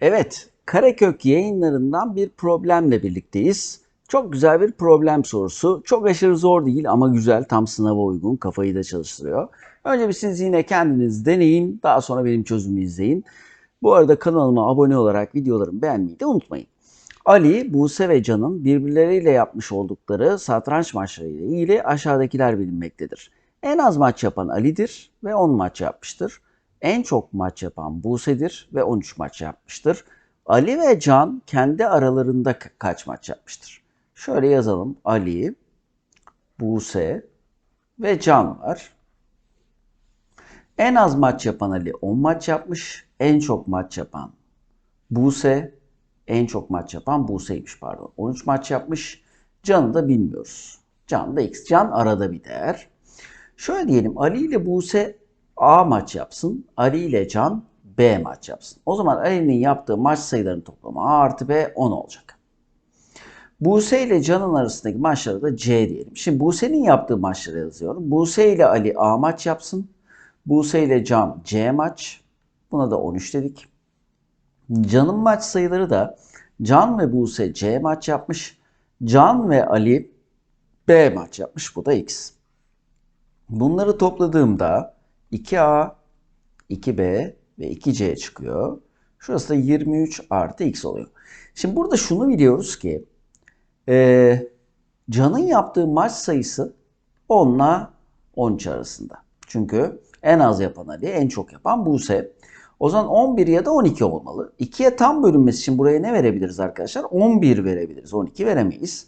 Evet, Karekök yayınlarından bir problemle birlikteyiz. Çok güzel bir problem sorusu. Çok aşırı zor değil ama güzel, tam sınava uygun, kafayı da çalıştırıyor. Önce bir siz yine kendiniz deneyin, daha sonra benim çözümümü izleyin. Bu arada kanalıma abone olarak videolarımı beğenmeyi de unutmayın. Ali, Buse ve Can'ın birbirleriyle yapmış oldukları satranç maçları ile ilgili aşağıdakiler bilinmektedir. En az maç yapan Ali'dir ve 10 maç yapmıştır. En çok maç yapan Buse'dir ve 13 maç yapmıştır. Ali ve Can kendi aralarında ka- kaç maç yapmıştır? Şöyle yazalım. Ali, Buse ve Can var. En az maç yapan Ali 10 maç yapmış. En çok maç yapan Buse, en çok maç yapan Buse'ymiş pardon. 13 maç yapmış. Can'ı da bilmiyoruz. Can da X. Can arada bir değer. Şöyle diyelim Ali ile Buse A maç yapsın. Ali ile Can B maç yapsın. O zaman Ali'nin yaptığı maç sayılarının toplamı A artı B 10 olacak. Buse ile Can'ın arasındaki maçlara da C diyelim. Şimdi Buse'nin yaptığı maçları yazıyorum. Buse ile Ali A maç yapsın. Buse ile Can C maç. Buna da 13 dedik. Can'ın maç sayıları da Can ve Buse C maç yapmış. Can ve Ali B maç yapmış. Bu da X. Bunları topladığımda 2A, 2B ve 2C çıkıyor. Şurası da 23 artı X oluyor. Şimdi burada şunu biliyoruz ki eee, Can'ın yaptığı maç sayısı 10 ile 13 arasında. Çünkü en az yapan Ali, en çok yapan Buse. O zaman 11 ya da 12 olmalı. 2'ye tam bölünmesi için buraya ne verebiliriz arkadaşlar? 11 verebiliriz. 12 veremeyiz.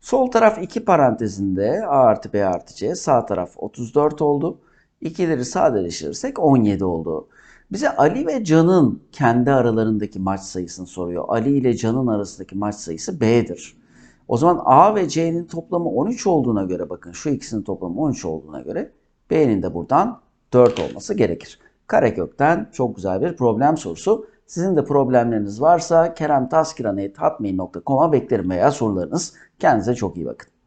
Sol taraf 2 parantezinde A artı B artı C. Sağ taraf 34 oldu. İkileri sadeleştirirsek 17 oldu. Bize Ali ve Can'ın kendi aralarındaki maç sayısını soruyor. Ali ile Can'ın arasındaki maç sayısı B'dir. O zaman A ve C'nin toplamı 13 olduğuna göre bakın şu ikisinin toplamı 13 olduğuna göre B'nin de buradan 4 olması gerekir. Karekökten çok güzel bir problem sorusu. Sizin de problemleriniz varsa keremtaskiran.hotmail.com'a beklerim veya sorularınız. Kendinize çok iyi bakın.